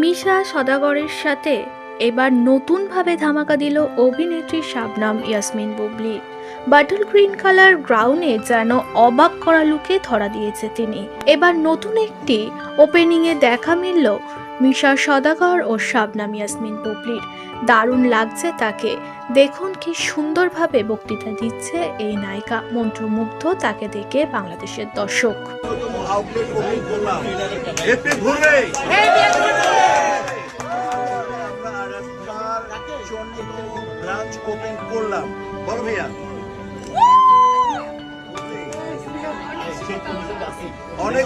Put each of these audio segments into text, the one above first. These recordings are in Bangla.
মিশা সদাগরের সাথে এবার নতুনভাবে ধামাকা দিল অভিনেত্রী Shabnam Yasmin Bubly. Bottle green colour গ্রাউন্ডে যেন অবাক করা লুকে ধরা দিয়েছে তিনি। এবার নতুন একটি ওপেনিংয়ে দেখা মিলল মিশা সদাগর ও শাবনাম ইয়াসমিন বুবলির। দারুণ লাগছে তাকে। দেখুন কি সুন্দরভাবে বক্তৃতা দিচ্ছে এই নায়িকা। মন্ত্রমুগ্ধ তাকে দেখে বাংলাদেশের দর্শক। আরাস্কার ব্রাঞ্চ ওপেন করলাম। বড় ভাইয়া। অনেক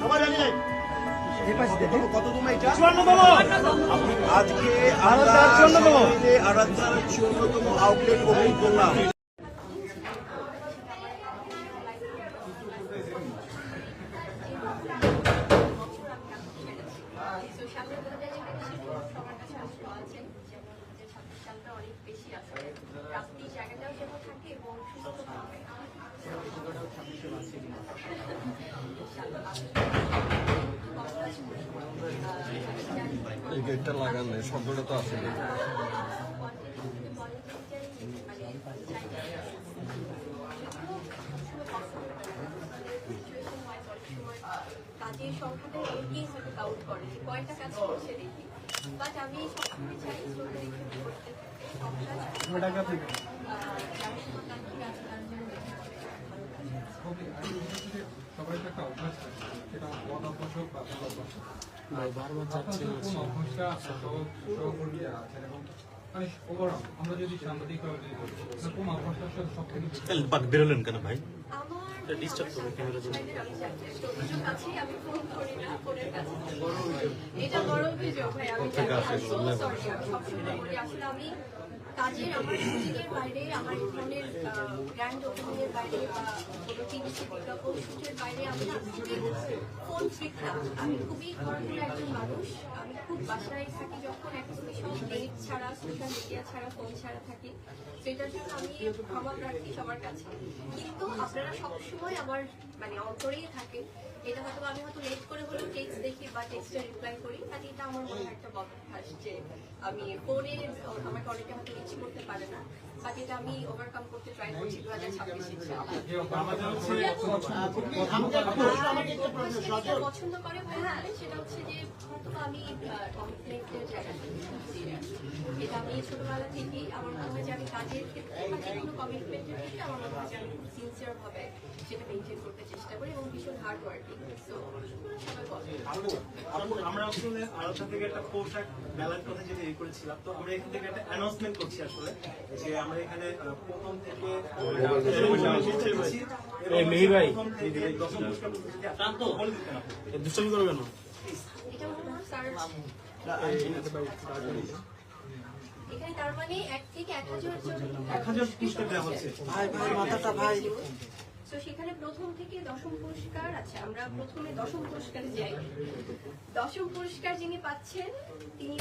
সবাই জানি নাই। কত তুমি আজকে আরাধ্যার চুয়ান্নতম আউটলেট ওপেন করলাম অনেক বেশি আছে রাত্রি জায়গাটাও থাকে এবং সুস্থ থাকে এই গেটটা লাগানো শব্দটা তো আসলে কাজের সংখ্যাটা কাউন্ট করে কয়টা কাজ করছে দেখি বাট আমি সবসময় চাই স্লোতে রেখে করতে সবাই তো একটা অভ্যাস থাকে সেটা বা অভ্যাস কোন অভ্যাসটা সহকর্মীরা আছেন এবং মানে যদি কোন সব থেকে বেরোলেন কেন ভাই? ডিস্টার্ব করবে ক্যামেরা আমি ফোন করি না ফোনের কাছে এটা বড় অভিযোগ ভাই আমি আসলে আমি কাজের আমার শুটিংয়ের বাইরে, আমার ধরনের গ্র্যান্ড ওপেনিং এর বাইরে বা কোনো টিভি বিজ্ঞাপন শুটের বাইরে আমি না ফোন না। আমি খুবই ঘরগুলো একজন মানুষ। আমি খুব বাসায় থাকি যখন একদমই সব নেট ছাড়া সোশ্যাল মিডিয়া ছাড়া ফোন ছাড়া থাকি। সেটার জন্য আমি ক্ষমা প্রার্থী সবার কাছে। কিন্তু আপনারা সবসময় আমার মানে অন্তরেই থাকে এটা হয়তো আমি হয়তো লেট করে হলেও টেক্সট দেখি বা টেক্সটে রিপ্লাই করি বাট এটা আমার মনে একটা বদভ্যাস যে আমি ফোনে আমাকে অনেকে হয়তো রিচ করতে পারে না। বাট এটা আমি ওভারকাম করতে ট্রাই করছি দু হাজার ছাব্বিশে পছন্দ করে ভাইয়া সেটা হচ্ছে যে হয়তো আমি কমিটমেন্টের জায়গা থেকে শুনছি। এটা আমি ছোটবেলা থেকেই আমার মনে হয় যে আমি কাজের ক্ষেত্রে বা যে কোনো কমিটমেন্টের ক্ষেত্রে আমার মনে হয় যে আমি সিনসিয়ার ভাবে সেটা মেনটেন করতে চেষ্টা করি এবং ভীষণ হার্ড ওয়ার্কিং সো সবাই বলে। আমরা আসলে আলোচনা থেকে একটা পোশাক মেলার কথা যেটা ইয়ে করেছিলাম তো আমরা এখান থেকে একটা অ্যানাউন্সমেন্ট করছি আসলে যে আমরা এখানে প্রথম থেকে মেহি ভাই। দুষ্টামি করবে মনে স্যার এখানে তার এক থেকে এক হাজার এক হাজার পুরস্কার দেওয়া হচ্ছে। তো সেখানে প্রথম থেকে দশম পুরস্কার আছে। আমরা প্রথমে দশম পুরস্কারে যাই। দশম পুরস্কার যিনি পাচ্ছেন, তিনি